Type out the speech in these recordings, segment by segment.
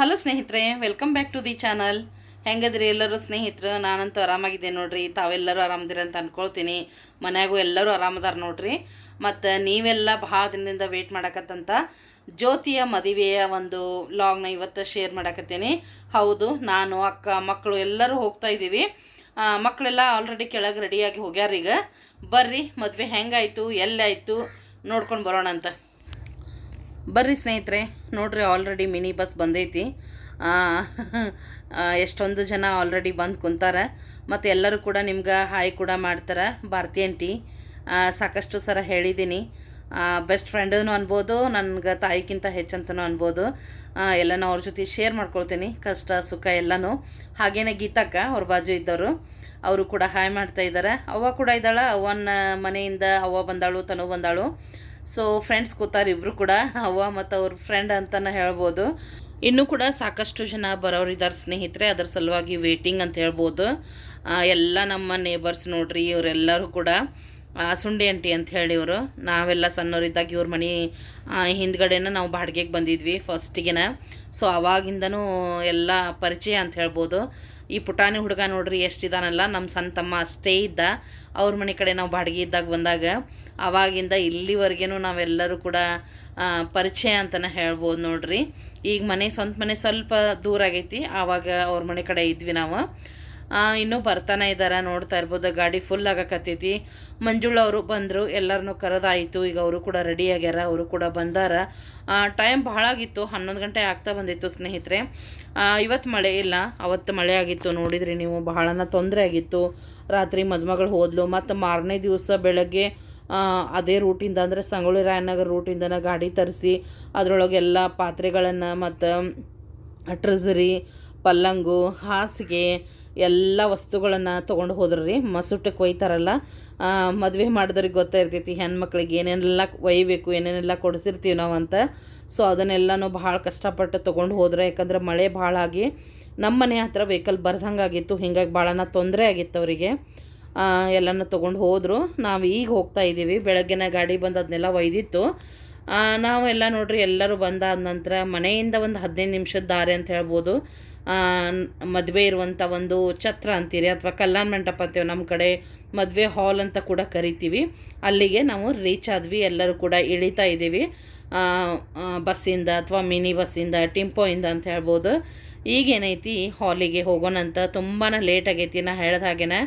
Hello ಸ್ನೇಹಿತರೆ welcome back to the channel ಹೆಂಗದ್ರಿ ಎಲ್ಲರೂ ಸ್ನೇಹಿತರು? ನಾನಂತೂ ಆರಾಮಾಗಿದ್ದೆ ನೋಡ್ರಿ. ತಾವೆಲ್ಲರೂ ಆರಾಮದಿರಿ ಅಂತ ಅಂದ್ಕೊಳ್ತೀನಿ ಮನ್ಯಾಗೂ ಎಲ್ಲರೂ ಆರಾಮದಾರ ನೋಡ್ರಿ. ಮತ್ತು ನೀವೆಲ್ಲ ಭಾಳ ದಿನದಿಂದ ವೇಟ್ ಮಾಡಕತ್ತಂತ ಜ್ಯೋತಿಯ ಮದುವೆಯ ಒಂದು ಲಾಗ್ನ ಇವತ್ತು ಶೇರ್ ಮಾಡಕತ್ತೀನಿ. ಹೌದು, ನಾನು, ಅಕ್ಕ, ಮಕ್ಕಳು ಎಲ್ಲರೂ ಹೋಗ್ತಾ ಇದ್ದೀವಿ. ಮಕ್ಕಳೆಲ್ಲ ಆಲ್ರೆಡಿ ಕೆಳಗೆ ರೆಡಿಯಾಗಿ ಹೋಗ್ಯಾರೀಗ. ಬರ್ರಿ, ಮದುವೆ ಹೆಂಗಾಯಿತು ಎಲ್ಲಾಯಿತು ನೋಡ್ಕೊಂಡು ಬರೋಣ ಅಂತ ಬರ್ರಿ ಸ್ನೇಹಿತರೆ ನೋಡ್ರಿ ಆಲ್ರೆಡಿ ಮಿನಿ ಬಸ್ ಬಂದೈತಿ. ಎಷ್ಟೊಂದು ಜನ ಆಲ್ರೆಡಿ ಬಂದು ಕುಂತಾರೆ. ಮತ್ತು ಎಲ್ಲರೂ ಕೂಡ ನಿಮ್ಗೆ ಹಾಯ್ ಕೂಡ ಮಾಡ್ತಾರೆ ಭಾರತಿ ಆ, ಸಾಕಷ್ಟು ಸರ ಹೇಳಿದ್ದೀನಿ ಬೆಸ್ಟ್ ಫ್ರೆಂಡೂ ಅನ್ಬೋದು ನನಗೆ ತಾಯಿಗಿಂತ ಹೆಚ್ಚಂತನೂ ಅನ್ಬೋದು. ಎಲ್ಲನೂ ಅವ್ರ ಜೊತೆ ಶೇರ್ ಮಾಡ್ಕೊಳ್ತೀನಿ ಕಷ್ಟ ಸುಖ ಎಲ್ಲನೂ. ಹಾಗೇನೆ ಗೀತಕ್ಕ ಅವ್ರ ಬಾಜು ಇದ್ದವರು ಅವರು ಕೂಡ ಹಾಯ್ ಮಾಡ್ತಾ ಇದ್ದಾರೆ ಅವ್ವ ಕೂಡ ಇದ್ದಾಳೆ ಅವ್ವನ ಮನೆಯಿಂದ ಅವ್ವ ಬಂದಾಳು ತನು ಬಂದಾಳು. ಸೊ ಫ್ರೆಂಡ್ಸ್ ಕೂತಾರೆ ಇಬ್ಬರು ಕೂಡ, ಅವ್ವ ಮತ್ತು ಅವ್ರ ಫ್ರೆಂಡ್ ಅಂತಲೇ ಹೇಳ್ಬೋದು. ಇನ್ನೂ ಕೂಡ ಸಾಕಷ್ಟು ಜನ ಬರೋರಿದ್ದಾರೆ ಸ್ನೇಹಿತರೆ, ಅದರ ಸಲುವಾಗಿ ವೇಟಿಂಗ್ ಅಂತ ಹೇಳ್ಬೋದು. ಎಲ್ಲ ನಮ್ಮ ನೇಬರ್ಸ್ ನೋಡ್ರಿ, ಇವರೆಲ್ಲರೂ ಕೂಡ ಸುಂಡಿ ಅಂಟಿ ಅಂತ ಹೇಳಿ ಇವರು. ನಾವೆಲ್ಲ ಸಣ್ಣವರಿದ್ದಾಗ ಇವ್ರ ಮನೆ ಹಿಂದ್ಗಡೆನ ನಾವು ಬಾಡಿಗೆಗೆ ಬಂದಿದ್ವಿ ಫಸ್ಟಿಗೆನ ಸೊ ಅವಾಗಿಂದನೂ ಎಲ್ಲ ಪರಿಚಯ ಅಂತ ಹೇಳ್ಬೋದು. ಈ ಪುಟಾಣಿ ಹುಡುಗ ನೋಡ್ರಿ ಎಷ್ಟಿದಾನಲ್ಲ ನಮ್ಮ ಸಣ್ಣ ತಮ್ಮ ಅಷ್ಟೇ ಇದ್ದ. ಅವ್ರ ಮನೆ ಕಡೆ ನಾವು ಬಾಡಿಗೆ ಇದ್ದಾಗ ಬಂದಾಗ ಅವಾಗಿಂದ ಇಲ್ಲಿವರೆಗೂ ನಾವೆಲ್ಲರೂ ಕೂಡ ಪರಿಚಯ ಅಂತಲೇ ಹೇಳ್ಬೋದು ನೋಡ್ರಿ. ಈಗ ಮನೆ, ಸ್ವಂತ ಮನೆ ಸ್ವಲ್ಪ ದೂರ ಆಗೈತಿ. ಆವಾಗ ಅವ್ರ ಮನೆ ಕಡೆ ಇದ್ವಿ ನಾವು. ಇನ್ನೂ ಬರ್ತಾನೆ ಇದ್ದಾರೆ ನೋಡ್ತಾ ಇರ್ಬೋದು. ಗಾಡಿ ಫುಲ್ ಆಗಕತ್ತೈತಿ. ಮಂಜುಳ ಅವರು ಬಂದರು. ಎಲ್ಲರನ್ನೂ ಕರೆದಾಯಿತು. ಈಗ ಅವರು ಕೂಡ ರೆಡಿ ಆಗ್ಯಾರ. ಅವರು ಕೂಡ ಬಂದಾರ. ಟೈಮ್ ಭಾಳ ಆಗಿತ್ತು. ಹನ್ನೊಂದು ಗಂಟೆ ಆಗ್ತಾ ಬಂದಿತ್ತು ಸ್ನೇಹಿತರೆ. ಇವತ್ತು ಮಳೆ ಇಲ್ಲ. ಅವತ್ತು ಮಳೆ ಆಗಿತ್ತು. ನೋಡಿದ್ರಿ ನೀವು. ಬಹಳನ ತೊಂದರೆ ಆಗಿತ್ತು. ರಾತ್ರಿ ಮದುಮಗಳು ಹೋದ್ಲು. ಮತ್ತು ಮಾರನೇ ದಿವಸ ಬೆಳಗ್ಗೆ ಅದೇ ರೂಟಿಂದ ಅಂದರೆ ಸಂಗೊಳ್ಳಿ ರಾಯನಗರ ರೂಟಿಂದನ ಗಾಡಿ ತರಿಸಿ ಅದರೊಳಗೆಲ್ಲ ಪಾತ್ರೆಗಳನ್ನು ಮತ್ತು ಟ್ರೆಸರಿ ಪಲ್ಲಂಗು, ಹಾಸಿಗೆ ಎಲ್ಲ ವಸ್ತುಗಳನ್ನು ತೊಗೊಂಡು ಹೋದ್ರಿ. ಮಸುಟಕ್ಕೆ ಒಯ್ತಾರಲ್ಲ ಮದುವೆ ಮಾಡಿದವ್ರಿಗೆ ಗೊತ್ತಾ ಇರ್ತೈತಿ ಹೆಣ್ಮಕ್ಳಿಗೆ ಏನೇನೆಲ್ಲ ಒಯ್ಯಬೇಕು ಏನೇನೆಲ್ಲ ಕೊಡಿಸಿರ್ತೀವಿ ನಾವು ಅಂತ. ಸೊ ಅದನ್ನೆಲ್ಲನೂ ಭಾಳ ಕಷ್ಟಪಟ್ಟು ತೊಗೊಂಡು ಹೋದ್ರೆ, ಯಾಕಂದ್ರೆ ಮಳೆ ಭಾಳ ಆಗಿ ನಮ್ಮ ಮನೆ ಹತ್ರ ವೆಹಿಕಲ್ ಬರ್ದಂಗಾಗಿತ್ತು. ಹಿಂಗಾಗಿ ಭಾಳನ ತೊಂದರೆ ಆಗಿತ್ತು ಅವರಿಗೆ. ಎಲ್ಲನೂ ತೊಗೊಂಡು ಹೋದರು. ನಾವು ಈಗ ಹೋಗ್ತಾ ಇದ್ದೀವಿ ಬೆಳಗ್ಗೆನ ಗಾಡಿ ಬಂದು ಅದನ್ನೆಲ್ಲ ಒಯ್ದಿತ್ತು. ನಾವೆಲ್ಲ ನೋಡ್ರಿ, ಎಲ್ಲರೂ ಬಂದಾದ ನಂತರ ಮನೆಯಿಂದ ಒಂದು ಹದಿನೈದು ನಿಮಿಷದ ದಾರಿ ಅಂತ ಹೇಳ್ಬೋದು. ಮದುವೆ ಇರುವಂಥ ಒಂದು ಛತ್ರ ಅಂತೀರಿ, ಅಥವಾ ಕಲ್ಯಾಣ ಮಂಟಪ ಅಂತೀವಿ ನಮ್ಮ ಕಡೆ, ಮದುವೆ ಹಾಲ್ ಅಂತ ಕೂಡ ಕರಿತೀವಿ. ಅಲ್ಲಿಗೆ ನಾವು ರೀಚ್ ಆದ್ವಿ, ಎಲ್ಲರೂ ಕೂಡ ಇಳಿತಾ ಇದ್ದೀವಿ ಬಸ್ಸಿಂದ ಅಥವಾ ಮಿನಿ ಬಸ್ಸಿಂದ, ಟಿಂಪೋಯಿಂದ ಅಂತ ಹೇಳ್ಬೋದು. ಈಗೇನೈತಿ, ಹಾಲಿಗೆ ಹೋಗೋಣಂತ ತುಂಬಾ ಲೇಟ್ ಆಗೈತಿ ನಾ ಹೇಳ್ದ ಹಾಗೇನೆ.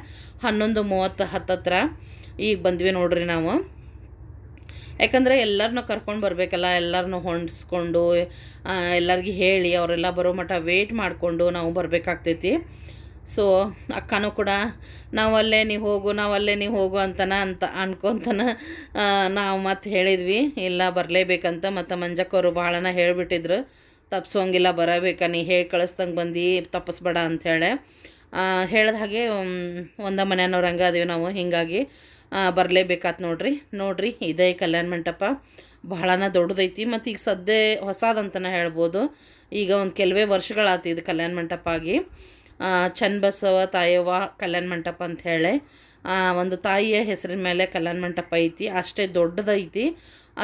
ಹನ್ನೊಂದು ಮೂವತ್ತು ಹತ್ತತ್ರ ಈಗ ಬಂದ್ವಿ ನೋಡ್ರಿ ನಾವು. ಯಾಕಂದರೆ ಎಲ್ಲರನ್ನ ಕರ್ಕೊಂಡು ಬರಬೇಕಲ್ಲ ಎಲ್ಲರನ್ನೂ ಹೊಂಡಿಸ್ಕೊಂಡು ಎಲ್ಲರಿಗೆ ಹೇಳಿ, ಅವರೆಲ್ಲ ಬರೋ ಮಟ್ಟ ವೇಟ್ ಮಾಡಿಕೊಂಡು ನಾವು ಬರಬೇಕಾಗ್ತೈತಿ. ಸೊ ಅಕ್ಕನೂ ಕೂಡ, ನಾವಲ್ಲೇ ನೀವು ಹೋಗು, ನಾವಲ್ಲೇ ನೀವು ಹೋಗು ಅಂತನ ಅಂತ ಅನ್ಕೊತನ ನಾವು ಮತ್ತೆ ಹೇಳಿದ್ವಿ. ಇಲ್ಲ, ಬರಲೇಬೇಕಂತ ಮತ್ತು ಮಂಜಕ್ಕವರು ಭಾಳನ ಹೇಳಿಬಿಟ್ಟಿದ್ರು. ತಪ್ಸೋಂಗಿಲ್ಲ, ಬರಬೇಕಾ, ನೀ ಹೇಳಿ ಕಳಿಸ್ದಂಗೆ ಬಂದು ತಪ್ಪಿಸ್ಬೇಡ ಅಂಥೇಳಿ ಹೇಳ್ದ ಹಾಗೆ ಒಂದ ಮನೆಯವ್ರು ಹಂಗೆ ಅದೀವಿ ನಾವು, ಹೀಗಾಗಿ ಬರಲೇಬೇಕಾತ್ ನೋಡ್ರಿ. ನೋಡ್ರಿ, ಇದೇ ಕಲ್ಯಾಣ ಮಂಟಪ. ಬಹಳನ ದೊಡ್ಡದೈತಿ, ಮತ್ತು ಈಗ ಸದ್ಯ ಹೊಸದಂತನೇ ಹೇಳ್ಬೋದು. ಈಗ ಒಂದು ಕೆಲವೇ ವರ್ಷಗಳಾತು ಇದು ಕಲ್ಯಾಣ ಮಂಟಪ ಆಗಿ. ಚನ್ನಬಸವ ತಾಯವ್ವ ಕಲ್ಯಾಣ ಮಂಟಪ ಅಂತ ಹೇಳಿ. ಒಂದು ತಾಯಿಯ ಹೆಸರಿನ ಮೇಲೆ ಕಲ್ಯಾಣ ಮಂಟಪ ಐತಿ. ಅಷ್ಟೇ ದೊಡ್ಡದೈತಿ,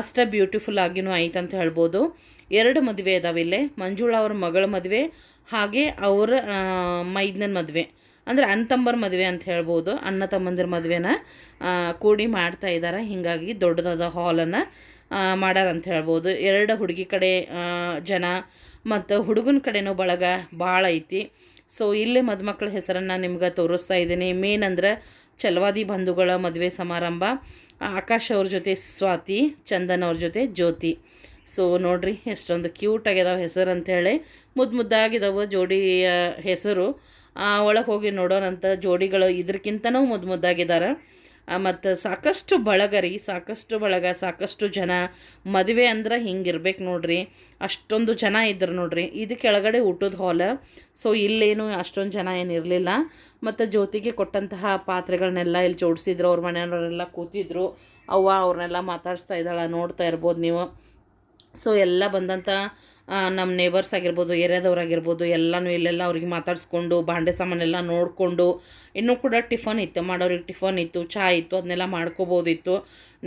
ಅಷ್ಟೇ ಬ್ಯೂಟಿಫುಲ್ ಆಗಿನೂ ಐತೆ ಅಂತ ಹೇಳ್ಬೋದು. ಎರಡು ಮದುವೆ ಇದಾವೆ ಇಲ್ಲೇ. ಮಂಜುಳಾ ಅವ್ರ ಮಗಳ ಮದುವೆ ಹಾಗೆ ಅವರ ಮೈದನ ಮದುವೆ. ಅಂದರೆ ಅಣ್ಣ ತಮ್ಮರ ಮದುವೆ ಅಂತ ಹೇಳ್ಬೋದು. ಅಣ್ಣ ತಮ್ಮಂದಿರ ಮದುವೆನ ಕೂಡಿ ಮಾಡ್ತಾ ಇದ್ದಾರೆ ಹೀಗಾಗಿ ದೊಡ್ಡದಾದ ಹಾಲನ್ನು ಮಾಡಾರ ಅಂತ ಹೇಳ್ಬೋದು. ಎರಡು ಹುಡುಗಿ ಕಡೆ ಜನ, ಮತ್ತು ಹುಡುಗನ ಕಡೆನೂ ಬಳಗ ಭಾಳ ಐತಿ. ಸೊ ಇಲ್ಲೇ ಮದುಮಕ್ಳ ಹೆಸರನ್ನು ನಿಮ್ಗೆ ತೋರಿಸ್ತಾ ಇದ್ದೀನಿ. ಮೇನ್ ಅಂದ್ರೆ ಚಲವಾದಿ ಬಂಧುಗಳ ಮದುವೆ ಸಮಾರಂಭ. ಆಕಾಶ್ ಅವ್ರ ಜೊತೆ ಸ್ವಾತಿ, ಚಂದನ್ ಅವ್ರ ಜೊತೆ ಜ್ಯೋತಿ. ಸೊ ನೋಡಿರಿ ಎಷ್ಟೊಂದು ಕ್ಯೂಟ್ ಆಗ್ಯದಾವ ಹೆಸರು ಅಂಥೇಳಿ ಮುದ್ದು ಮುದ್ದಾಗಿದಾವೆ ಜೋಡಿಯ ಹೆಸರು. ಒಳಗೆ ಹೋಗಿ ನೋಡೋಣಂತ ಜೋಡಿಗಳು ಇದಕ್ಕಿಂತನೂ ಮುದ್ದು ಮುದ್ದಾಗಿದ್ದಾರೆ ಮತ್ತು ಸಾಕಷ್ಟು ಬಳಗ ರೀ ಸಾಕಷ್ಟು ಬಳಗ, ಸಾಕಷ್ಟು ಜನ ಮದುವೆ ಅಂದ್ರೆ ಹಿಂಗಿರ್ಬೇಕು ನೋಡ್ರಿ. ಅಷ್ಟೊಂದು ಜನ ಇದ್ರು ನೋಡ್ರಿ. ಇದು ಕೆಳಗಡೆ ಊಟದ ಹಾಲ್. ಸೊ ಇಲ್ಲೇನು ಅಷ್ಟೊಂದು ಜನ ಏನು ಇರಲಿಲ್ಲ. ಮತ್ತು ಜ್ಯೋತಿಗೆ ಕೊಟ್ಟಂತಹ ಪಾತ್ರೆಗಳನ್ನೆಲ್ಲ ಇಲ್ಲಿ ಜೋಡಿಸಿದ್ರು. ಅವ್ರ ಮನೆಯವರೆಲ್ಲ ಕೂತಿದ್ರು. ಅವ್ವ ಅವ್ರನ್ನೆಲ್ಲ ಮಾತಾಡಿಸ್ತಾ ಇದ್ದಾಳೆ. ನೋಡ್ತಾ ಇರ್ಬೋದು ನೀವು. ಸೊ ಎಲ್ಲ ಬಂದಂಥ ನಮ್ಮ ನೇಬರ್ಸ್ ಆಗಿರ್ಬೋದು ಏರಿಯಾದವ್ರಾಗಿರ್ಬೋದು ಎಲ್ಲನೂ ಇಲ್ಲೆಲ್ಲ ಅವ್ರಿಗೆ ಮಾತಾಡಿಸ್ಕೊಂಡು, ಬಾಂಡೆ ಸಾಮಾನೆಲ್ಲ ನೋಡಿಕೊಂಡು, ಇನ್ನೂ ಕೂಡ ಟಿಫನ್ ಇತ್ತು, ಮಾಡೋರಿಗೆ ಟಿಫನ್ ಇತ್ತು ಚಹಾ ಇತ್ತು ಅದನ್ನೆಲ್ಲ ಮಾಡ್ಕೋಬೋದಿತ್ತು.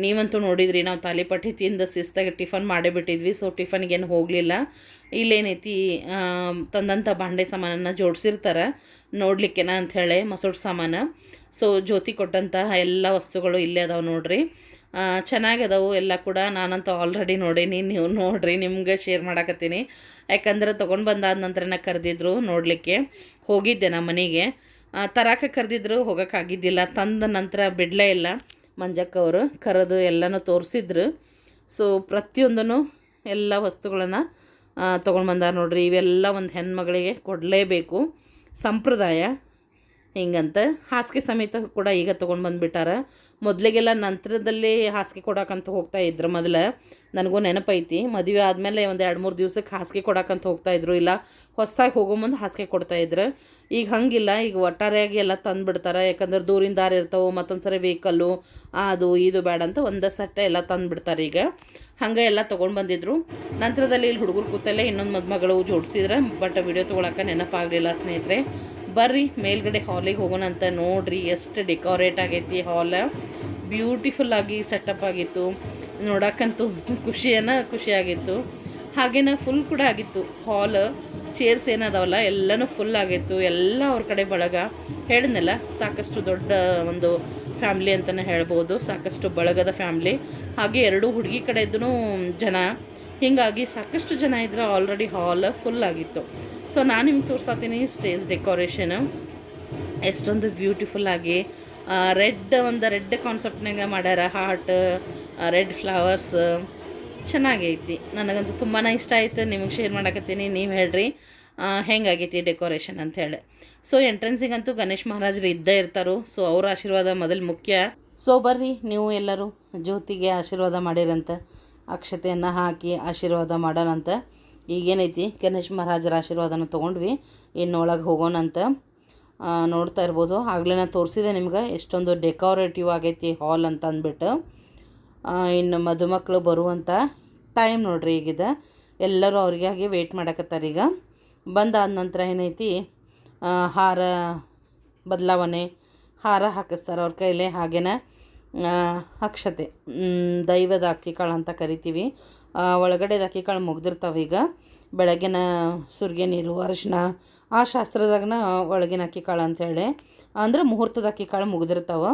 ನೀವಂತೂ ನೋಡಿದ್ರಿ, ನಾವು ತಾಲಿಪಟ್ಟಿ ತಿಂದು ಶಿಸ್ತಾಗಿ ಟಿಫನ್ ಮಾಡೇ ಬಿಟ್ಟಿದ್ವಿ ಸೊ ಟಿಫನ್ಗೇನು ಹೋಗಲಿಲ್ಲ. ಇಲ್ಲೇನೈತಿ ತಂದಂಥ ಬಾಂಡೆ ಸಾಮಾನನ್ನು ಜೋಡಿಸಿರ್ತಾರೆ, ನೋಡ್ಲಿಕ್ಕೆನ ಅಂಥೇಳಿ ಮಸೂಡ್ ಸಾಮಾನು. ಸೊ ಜ್ಯೋತಿ ಕೊಟ್ಟಂತಹ ಎಲ್ಲ ವಸ್ತುಗಳು ಇಲ್ಲೇ ಅದಾವೆ ನೋಡ್ರಿ. ಚೆನ್ನಾಗದಾವು ಎಲ್ಲ ಕೂಡ. ನಾನಂತೂ ಆಲ್ರೆಡಿ ನೋಡೀನಿ. ನೀವು ನೋಡ್ರಿ, ನಿಮ್ಗೆ ಶೇರ್ ಮಾಡಾಕತ್ತೀನಿ. ಯಾಕಂದ್ರೆ ತೊಗೊಂಡು ಬಂದಾದ ನಂತರನ ಕರೆದಿದ್ರು ನೋಡಲಿಕ್ಕೆ. ಹೋಗಿದ್ದೆ ನಮ್ಮ ಮನೆಗೆ. ತರಾಕ ಕರೆದಿದ್ರು ಹೋಗೋಕ್ಕಾಗಿದ್ದಿಲ್ಲ ತಂದ ನಂತರ ಬಿಡಲೇ ಇಲ್ಲ. ಮಂಜಕ್ಕವರು ಕರೆದು ಎಲ್ಲನೂ ತೋರಿಸಿದ್ರು. ಸೊ ಪ್ರತಿಯೊಂದೂ ಎಲ್ಲ ವಸ್ತುಗಳನ್ನು ತೊಗೊಂಡು ಬಂದಾರ ನೋಡ್ರಿ. ಇವೆಲ್ಲ ಒಂದು ಹೆಣ್ಮಗಳಿಗೆ ಕೊಡಲೇಬೇಕು. ಸಂಪ್ರದಾಯ. ಹಿಂಗಂತ ಹಾಸಿಗೆ ಸಮೇತ ಕೂಡ ಈಗ ತೊಗೊಂಡು ಬಂದುಬಿಟ್ಟಾರ. ಮೊದಲಿಗೆಲ್ಲ ನಂತರದಲ್ಲಿ ಹಾಸಿಗೆ ಕೊಡಕ್ಕಂತ ಹೋಗ್ತಾ ಇದ್ರು ಮೊದಲು. ನನಗೂ ನೆನಪೈತಿ. ಮದುವೆ ಆದಮೇಲೆ ಒಂದು ಎರಡು ಮೂರು ದಿವ್ಸಕ್ಕೆ ಹಾಸಿಗೆ ಕೊಡಕ್ಕಂತ ಹೋಗ್ತಾ ಇದ್ರು. ಇಲ್ಲ, ಹೊಸ್ದಾಗಿ ಹೋಗೋ ಮುಂದೆ ಹಾಸಿಗೆ ಕೊಡ್ತಾ ಇದ್ರು. ಈಗ ಹಂಗಿಲ್ಲ. ಈಗ ಒಟ್ಟಾರೆಯಾಗಿ ಎಲ್ಲ ತಂದುಬಿಡ್ತಾರೆ ಯಾಕಂದ್ರೆ ದೂರಿಂದ ದಾರಿ ಇರ್ತಾವೆ ಮತ್ತೊಂದು ಸರಿ ವೆಹಿಕಲ್ಲು ಅದು, ಇದು ಬೇಡ ಅಂತ ಒಂದು ಸಟ್ಟೆ ಎಲ್ಲ ತಂದುಬಿಡ್ತಾರೆ ಈಗ. ಹಂಗೆ ಎಲ್ಲ ತೊಗೊಂಡು ಬಂದಿದ್ರು. ನಂತರದಲ್ಲಿ ಇಲ್ಲಿ ಹುಡುಗರು ಕೂತಲ್ಲೇ ಇನ್ನೊಂದು ಮದುಮಗಳು ಜೋಡಿಸಿದ್ರೆ, ಬಟ್ ವಿಡಿಯೋ ತೊಗೊಳಕ್ಕೆ ನೆನಪಾಗಲಿಲ್ಲ ಸ್ನೇಹಿತರೆ. ಬರ್ರಿ, ಮೇಲ್ಗಡೆ ಹಾಲಿಗೆ ಹೋಗೋಣ ಅಂತ ನೋಡ್ರಿ. ಎಷ್ಟು ಡೆಕೋರೇಟ್ ಆಗೈತಿ ಹಾಲ್ ಬ್ಯೂಟಿಫುಲ್ ಆಗಿ ಸೆಟಪ್ ಆಗಿತ್ತು. ನೋಡೋಕ್ಕಂತೂ ಖುಷಿಯನ್ನ ಖುಷಿಯಾಗಿತ್ತು. ಹಾಗೇನ ಫುಲ್ ಕೂಡ ಆಗಿತ್ತು. ಹಾಲ್ ಚೇರ್ಸ್ ಏನದಾವಲ್ಲ, ಎಲ್ಲನೂ ಫುಲ್ ಆಗಿತ್ತು. ಎಲ್ಲ ಅವ್ರ ಕಡೆ ಬಳಗ. ಹೇಳಿದ್ನಲ್ಲ, ಸಾಕಷ್ಟು ದೊಡ್ಡ ಒಂದು ಫ್ಯಾಮ್ಲಿ ಅಂತಲೇ ಹೇಳ್ಬೋದು. ಸಾಕಷ್ಟು ಬಳಗದ ಫ್ಯಾಮ್ಲಿ ಹಾಗೆ ಎರಡು ಹುಡುಗಿ ಕಡೆದೂ ಜನ. ಹೀಗಾಗಿ ಸಾಕಷ್ಟು ಜನ ಇದ್ರೆ ಆಲ್ರೆಡಿ ಹಾಲ್ ಫುಲ್ ಆಗಿತ್ತು. ಸೊ ನಾನು ನಿಮ್ಗೆ ತೋರ್ಸತ್ತೀನಿ ಸ್ಟೇಜ್ ಡೆಕೋರೇಷನು ಎಷ್ಟೊಂದು ಬ್ಯೂಟಿಫುಲ್ ಆಗಿ ರೆಡ್ ಒಂದು ರೆಡ್ ಕಾನ್ಸೆಪ್ಟ್ನಾಗ ಮಾಡ್ಯಾರ. ಹಾರ್ಟ್ ರೆಡ್ ಫ್ಲವರ್ಸ್ ಚೆನ್ನಾಗೈತಿ ನನಗಂತೂ ತುಂಬಾ ಇಷ್ಟ ಆಯಿತು. ನಿಮಗೆ ಶೇರ್ ಮಾಡಕತ್ತೀನಿ. ನೀವು ಹೇಳ್ರಿ. ಹೆಂಗಾಗೈತಿ ಡೆಕೋರೇಷನ್ ಅಂತ ಹೇಳಿ. ಸೊ ಎಂಟ್ರೆನ್ಸಿಗಂತೂ ಗಣೇಶ್ ಮಹಾರಾಜರು ಇದ್ದೇ ಇರ್ತಾರೋ. ಸೊ ಅವ್ರ ಆಶೀರ್ವಾದ ಮೊದಲು ಮುಖ್ಯ. ಸೊ ಬರ್ರಿ. ನೀವು ಎಲ್ಲರೂ ಜ್ಯೋತಿಗೆ ಆಶೀರ್ವಾದ ಮಾಡಿರಂತ, ಅಕ್ಷತೆಯನ್ನು ಹಾಕಿ ಆಶೀರ್ವಾದ ಮಾಡೋಣಂತ ಈಗೇನೈತಿ? ಗಣೇಶ್ ಮಹಾರಾಜರ ಆಶೀರ್ವಾದನ ತೊಗೊಂಡ್ವಿ. ಇನ್ನೊಳಗೆ ಹೋಗೋಣಂತ. ನೋಡ್ತಾ ಇರ್ಬೋದು. ಆಗಲೇ ನಾನು ತೋರಿಸಿದೆ ನಿಮ್ಗೆ. ಎಷ್ಟೊಂದು ಡೆಕೋರೇಟಿವ್ ಆಗೈತಿ ಹಾಲ್ ಅಂತ ಅಂದ್ಬಿಟ್ಟು. ಇನ್ನು ಮದುಮಕ್ಕಳು ಬರುವಂಥ ಟೈಮ್ ನೋಡ್ರಿ ಈಗಿದ. ಎಲ್ಲರೂ ಅವ್ರಿಗಾಗಿ ವೆಯ್ಟ್ ಮಾಡಕತ್ತಾರೆ ಈಗ. ಬಂದಾದ ನಂತರ ಏನೈತಿ? ಹಾರ ಬದಲಾವಣೆ, ಹಾರ ಹಾಕಿಸ್ತಾರೆ ಅವ್ರ ಕೈಲೇ ಹಾಗೇನ ಅಕ್ಷತೆ ದೈವದ ಅಕ್ಕಿಕಾಳು ಅಂತ ಕರಿತೀವಿ. ಒಳಗಡೆದ ಅಕ್ಕಿಕಾಳು ಮುಗ್ದಿರ್ತಾವೆ ಈಗ. ಬೆಳಗಿನ ಸುರಿಗೆ ನೀರು ಅರಿಶಿನ ಆ ಶಾಸ್ತ್ರದಾಗನ ಒಳಗಿನ ಅಕ್ಕಿಕಾಳು ಅಂಥೇಳಿ ಅಂದರೆ ಮುಹೂರ್ತದ ಅಕ್ಕಿ ಕಾಳು ಮುಗಿದಿರ್ತಾವೆ.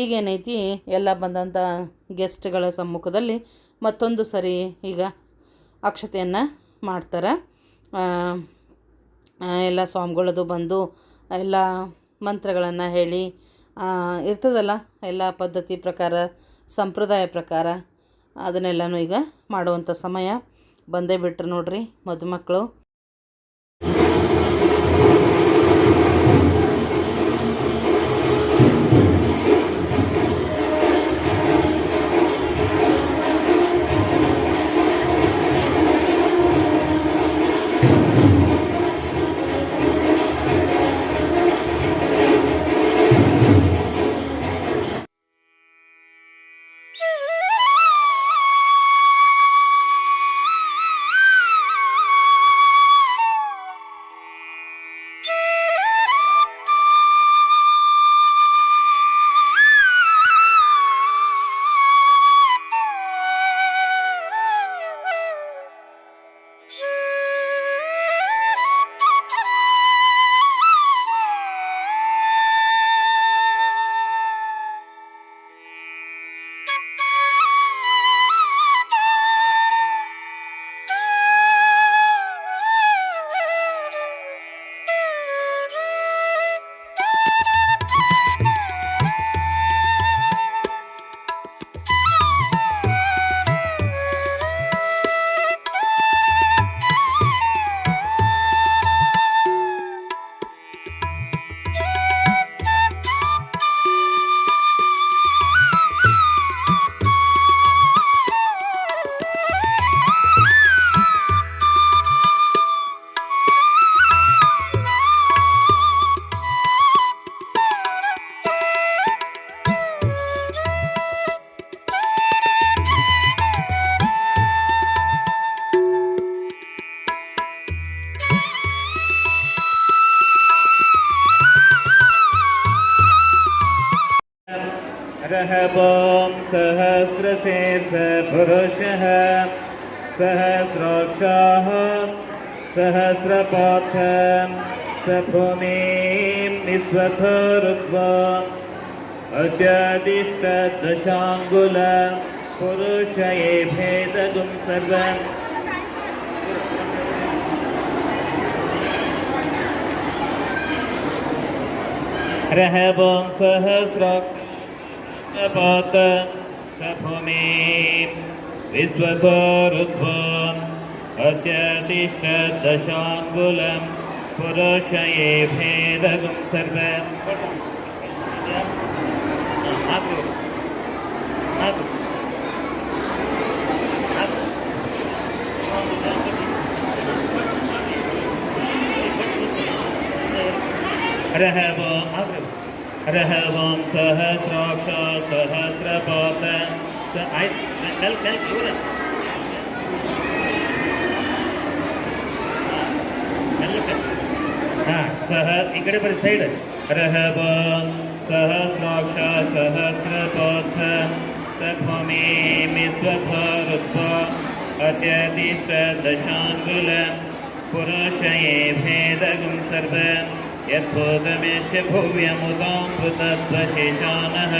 ಈಗೇನೈತಿ, ಎಲ್ಲ ಬಂದಂಥ ಗೆಸ್ಟ್ಗಳ ಸಮ್ಮುಖದಲ್ಲಿ ಮತ್ತೊಂದು ಸರಿ ಈಗ ಅಕ್ಷತೆಯನ್ನು ಮಾಡ್ತಾರೆ. ಎಲ್ಲ ಸ್ವಾಮಿಗಳದು ಬಂದು ಎಲ್ಲ ಮಂತ್ರಗಳನ್ನು ಹೇಳಿ ಇರ್ತದಲ್ಲ ಎಲ್ಲ ಪದ್ಧತಿ ಪ್ರಕಾರ, ಸಂಪ್ರದಾಯ ಪ್ರಕಾರ ಅದನ್ನೆಲ್ಲನೂ ಈಗ ಮಾಡುವಂಥ ಸಮಯ ಬಂದೇ ಬಿಟ್ರು ನೋಡ್ರಿ ಮದುಮಕ್ಕಳು सहस्रपाथं स भूमिं निःस्वथरुत्वा अत्यादिष्टदशाङ्गुल पुरुषये भेदगुं सर्वम् रहवं सहस्रपात स भूमिं विश्वतोरुध्वम् अत्यतिष्ठदशाङ्गुलं पुरुषये भेदगुं सर्वम् रहवं रहवं सहस्राक्ष सहस्रपात हाँ, सह, इकडे पण साईड रहवं सहस्राक्ष सहस्रपात सभूमि मिस्वथरुत्वा अत्यदिष्ट दशाङ्गुल, पुरुषये भेदगुं सर्व यद्भूतमेष्य भुव्यमुदाम्बुतत्वशेषानः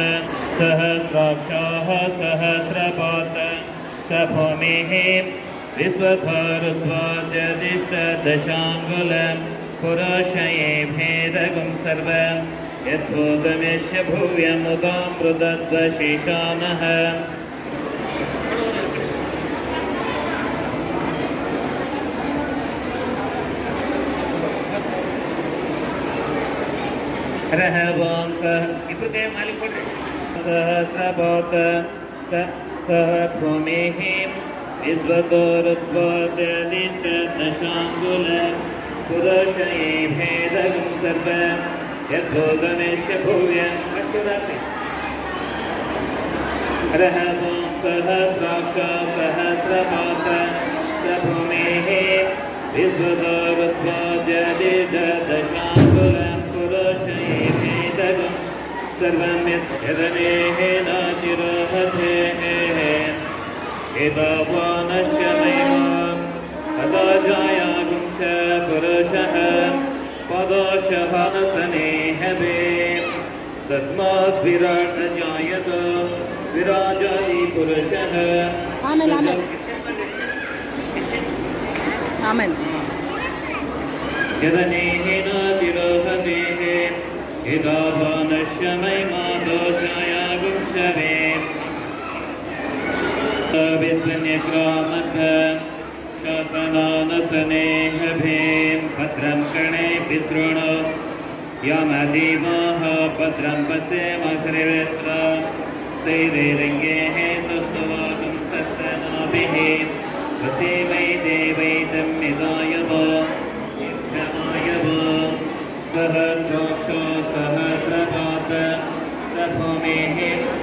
सहस्राक्षाः सहस्रपात स विश्वभारद्वाजदिष्टदशाङ्गुलं पुराशये भेदगुं सर्वं। यद्भूतमिष्य भूयमुदां सहस्रभूत सह भूमिः विद्वतोरुत्वोदयदिन्दशाङ्गुल पुरुषये भेदगं सर्व यद्बोधनेश्च भूय अक्षरापि रहसं सहस्राक्ष सहस्रपात सभूमेः विद्वतोरुत्वोदयदिन्दशाङ्गुल सर्वं नाचिरोहधेः إبابان الشميمة قد جايا بنت فرشها قد شفا سني حبيب تسماس برات جاية براجاي فرشها آمين آمين آمين يدني विस्वन्यग्रामथ शासनानसनेह भें भद्रं कर्णे पितॄण यामदेवाः भद्रं पश्येमश्रिवेत्र तैरेरङ्गेः तत्त्वागं तत्सनाभिः वसेमै देवैतं निदायव यक्षमायव सहस्राक्ष सहस्रपात सभूमेः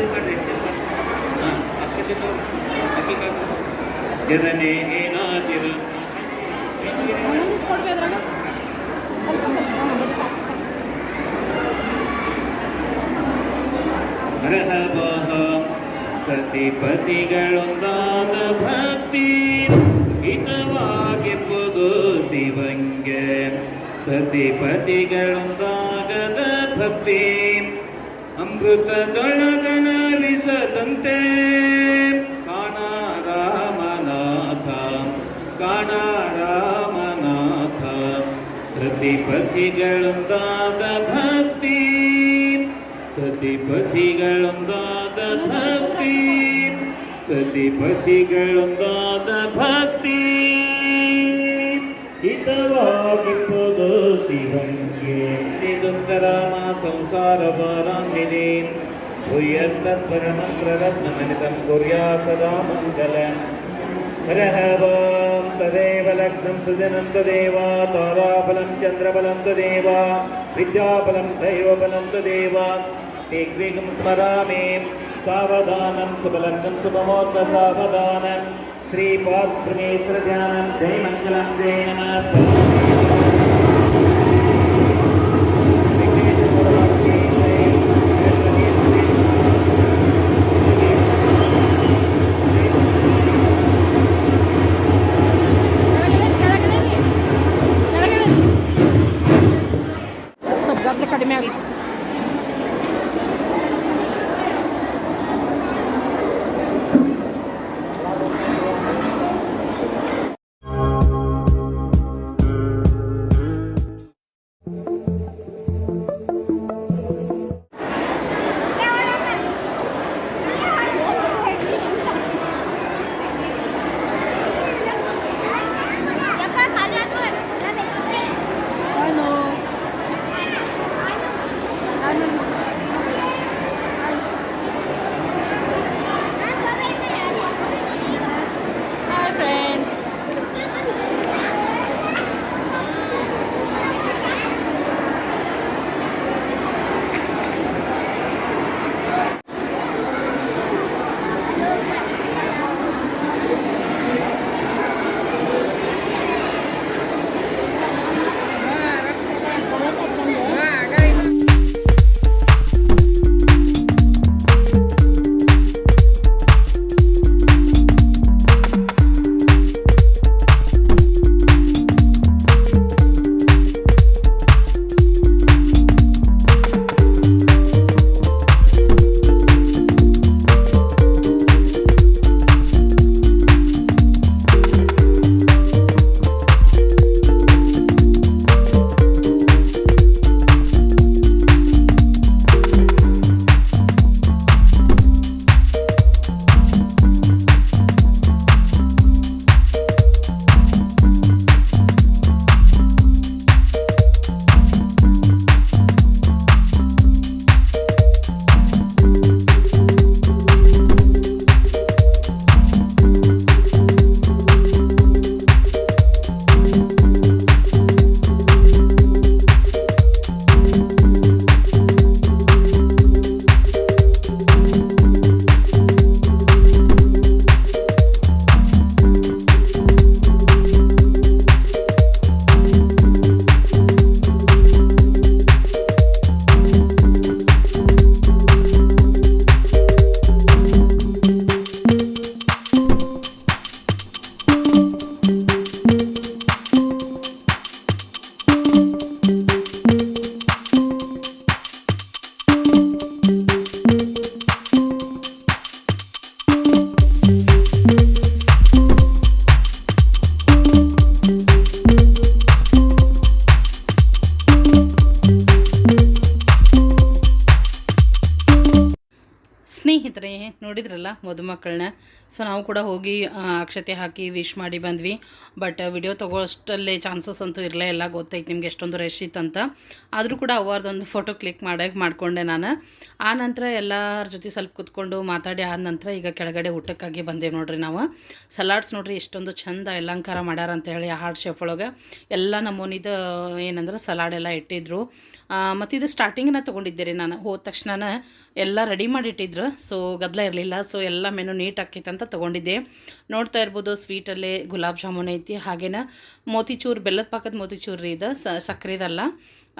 ಬಿಡಿ ಸಾಕು. ರಹವಹ ಸತಿಪತಿಗಳೊಂದಾದ ಭಕ್ತಿ ಹಿತವಾಗಿರ್ಬೋದು ಶಿವಂಗೆ ಸತಿಪತಿಗಳೊಂದಾಗದ ಭಕ್ತಿ ಅಮೃತದೊಳಗನ ವಿಸದಂತೆ ಕಾಣ ರಾಮನಾಥ ಕಾಣ ರಾಮನಾಥ ಪ್ರತಿಪತಿಗಳೊಂದಾದ ಭಕ್ತಿ ಪ್ರತಿಪತಿಗಳೊಂದಾದ ಭಕ್ತಿ ಪ್ರತಿಪತಿಗಳೊಂದಾದ ಭಕ್ತಿ संसारपाराङ्गत् परमग्ररत्नतं कुर्यासदा मण्डलं हरह वां तदेव लग्नं सुजनं तदेव ताराफलं चन्द्रबलं तदेव विद्याफलं दैवबलन्तदेवा एकैकं स्मरामें सावधानं शुभलग्नं सुभमात्रसावधानम् श्रीपात्प्रमेश्वरध्यानं जयमङ्गलं जय नमः ಸೊ ನಾವು ಕೂಡ ಹೋಗಿ ಅಕ್ಷತೆ ಹಾಕಿ ವಿಶ್ ಮಾಡಿ ಬಂದ್ವಿ. ಬಟ್ ವಿಡಿಯೋ ತಗೋಷ್ಟಲ್ಲೇ ಚಾನ್ಸಸ್ ಅಂತೂ ಇರಲೇ ಇಲ್ಲ, ಗೊತ್ತೈತೆ ನಿಮ್ಗೆ ಎಷ್ಟೊಂದು ರಶ್ ಇತ್ತಂತ ಆದರೂ ಕೂಡ ಅವ್ರದ್ದೊಂದು ಫೋಟೋ ಕ್ಲಿಕ್ ಮಾಡೋಕೆ ಮಾಡಿಕೊಂಡೆ ನಾನು. ಆ ನಂತರ ಎಲ್ಲರ ಜೊತೆ ಸ್ವಲ್ಪ ಕುತ್ಕೊಂಡು ಮಾತಾಡಿ ಆದ ನಂತರ ಈಗ ಕೆಳಗಡೆ ಊಟಕ್ಕಾಗಿ ಬಂದೇವೆ ನೋಡ್ರಿ ನಾವು. ಸಲಾಡ್ಸ್ ನೋಡ್ರಿ ಎಷ್ಟೊಂದು ಚಂದ ಅಲಂಕಾರ ಮಾಡ್ಯಾರ ಅಂತ ಹೇಳಿ ಹಾರ್ಟ್ ಶೇಪ್ ಒಳಗೆ. ಎಲ್ಲ ನಮೂನಿದ, ಏನಂದ್ರೆ ಸಲಾಡ್ ಎಲ್ಲ ಇಟ್ಟಿದ್ರು. ಮತ್ತು ಇದು ಸ್ಟಾರ್ಟಿಂಗ್ನ ತೊಗೊಂಡಿದ್ದೆ ರೀ ನಾನು. ಹೋದ ತಕ್ಷಣ ಎಲ್ಲ ರೆಡಿ ಮಾಡಿಟ್ಟಿದ್ರು. ಸೊ ಗದ್ದಲ ಇರಲಿಲ್ಲ. ಸೊ ಎಲ್ಲ ಮೆನು ನೀಟ್ ಆಕೈತೆ ಅಂತ ತೊಗೊಂಡಿದ್ದೆ. ನೋಡ್ತಾ ಇರ್ಬೋದು ಸ್ವೀಟಲ್ಲೇ ಗುಲಾಬ್ ಜಾಮೂನ್ ಐತಿ, ಹಾಗೇನ ಮೋತಿಚೂರು ಬೆಲ್ಲದ ಪಾಕದ ಮೋತಿಚೂರು ರೀ ಇದು ಸಕ್ಕರೆದಲ್ಲ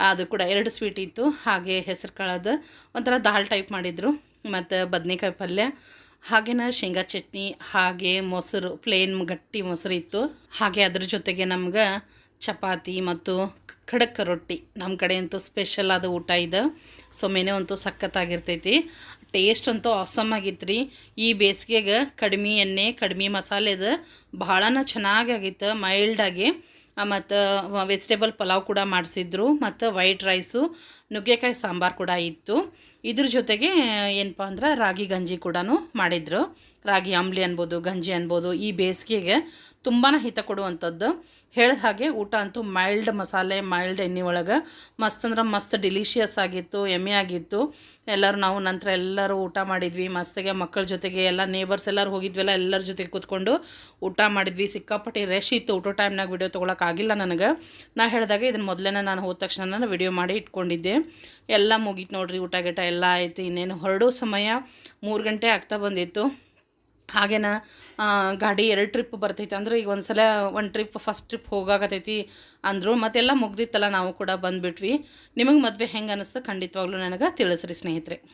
ಅದು ಕೂಡ ಎರಡು ಸ್ವೀಟ್ ಇತ್ತು. ಹಾಗೆ ಹೆಸರು ಕಾಳದ ಒಂಥರ ದಾಲ್ ಟೈಪ್ ಮಾಡಿದರು. ಮತ್ತು ಬದನೆಕಾಯಿ ಪಲ್ಯ, ಹಾಗೇನ ಶೇಂಗಾ ಚಟ್ನಿ, ಹಾಗೆ ಮೊಸರು ಪ್ಲೇನ್ ಗಟ್ಟಿ ಮೊಸರು ಇತ್ತು. ಹಾಗೆ ಅದ್ರ ಜೊತೆಗೆ ನಮ್ಗೆ ಚಪಾತಿ ಮತ್ತು ಖಡಕ್ ರೊಟ್ಟಿ. ನಮ್ಮ ಕಡೆ ಅಂತೂ ಸ್ಪೆಷಲ್ ಆದ ಊಟ ಇದೆ. ಸೊ ಮೆನೆ ಅಂತೂ ಸಖತ್ತಾಗಿರ್ತೈತಿ. ಟೇಸ್ಟ್ ಅಂತೂ ಆಸಮ್ ಆಗಿತ್ತು ರೀ ಈ ಬೇಸಿಗೆಗೆ ಕಡಿಮೆ ಎಣ್ಣೆ, ಕಡಿಮೆ ಮಸಾಲೆದು ಭಾಳನ ಚೆನ್ನಾಗಿ ಆಗಿತ್ತು ಮೈಲ್ಡಾಗಿ ಮತ್ತು ವೆಜಿಟೇಬಲ್ ಪಲಾವ್ ಕೂಡ ಮಾಡಿಸಿದ್ರು. ಮತ್ತು ವೈಟ್ ರೈಸು ನುಗ್ಗೆಕಾಯಿ ಸಾಂಬಾರು ಕೂಡ ಇತ್ತು. ಇದ್ರ ಜೊತೆಗೆ ಏನಪ್ಪ ಅಂದ್ರೆ ರಾಗಿ ಗಂಜಿ ಕೂಡ ಮಾಡಿದ್ರು. ರಾಗಿ ಅಂಬ್ಲಿ ಅನ್ಬೋದು, ಗಂಜಿ ಅನ್ಬೋದು, ಈ ಬೇಸಿಗೆಗೆ ತುಂಬಾ ಹಿತ ಕೊಡುವಂಥದ್ದು ಹೇಳಿದ ಹಾಗೆ ಊಟ ಅಂತೂ ಮೈಲ್ಡ್ ಮಸಾಲೆ ಮೈಲ್ಡ್ ಎಣ್ಣೆ ಒಳಗೆ. ಮಸ್ತ್ ಅಂದ್ರೆ ಮಸ್ತ್ ಡಿಲಿಷಿಯಸ್ ಆಗಿತ್ತು, ಎಮ್ಮೆ ಆಗಿತ್ತು. ಎಲ್ಲರೂ ನಾವು ನಂತರ ಎಲ್ಲರೂ ಊಟ ಮಾಡಿದ್ವಿ. ಮಸ್ತಿಗೆ ಮಕ್ಕಳ ಜೊತೆಗೆ ಎಲ್ಲ ನೇಬರ್ಸ್ ಎಲ್ಲರೂ ಹೋಗಿದ್ವಲ್ಲ, ಎಲ್ಲರ ಜೊತೆಗೆ ಕೂತ್ಕೊಂಡು ಊಟ ಮಾಡಿದ್ವಿ. ಸಿಕ್ಕಾಪಟ್ಟೆ ರಶ್ ಇತ್ತು. ಊಟ ಟೈಮ್ನಾಗ ವಿಡಿಯೋ ತೊಗೊಳಕ್ಕಾಗಿಲ್ಲ ನನಗೆ. ನಾ ಹೇಳಿದಾಗ ಇದನ್ನು ಮೊದಲೇ ನಾನು ಹೋದ ತಕ್ಷಣ ನಾನು ವಿಡಿಯೋ ಮಾಡಿ ಇಟ್ಕೊಂಡಿದ್ದೆ. ಎಲ್ಲ ಮುಗೀತು ನೋಡ್ರಿ ಊಟ ಗೀಟ ಎಲ್ಲ ಆಯ್ತು. ಇನ್ನೇನು ಹೊರಡೋ ಸಮಯ ಮೂರು ಗಂಟೆ ಆಗ್ತಾ ಬಂದಿತ್ತು. ಹಾಗೇನ ಗಾಡಿ ಎರಡು ಟ್ರಿಪ್ ಬರ್ತೈತೆ. ಅಂದ್ರೆ ಈಗ ಒಂದ್ಸಲ ಒಂದು ಟ್ರಿಪ್ ಫಸ್ಟ್ ಟ್ರಿಪ್ ಹೋಗಾಕತೈತಿ ಅಂದರು ಮತ್ತೆಲ್ಲ ಮುಗ್ದಿತ್ತಲ್ಲ, ನಾವು ಕೂಡ ಬಂದುಬಿಟ್ವಿ. ನಿಮಗೆ ಮದುವೆ ಹೆಂಗೆ ಅನ್ನಿಸ್ತು ಖಂಡಿತವಾಗ್ಲೂ ನನಗೆ ತಿಳಿಸ್ರಿ ಸ್ನೇಹಿತರೆ.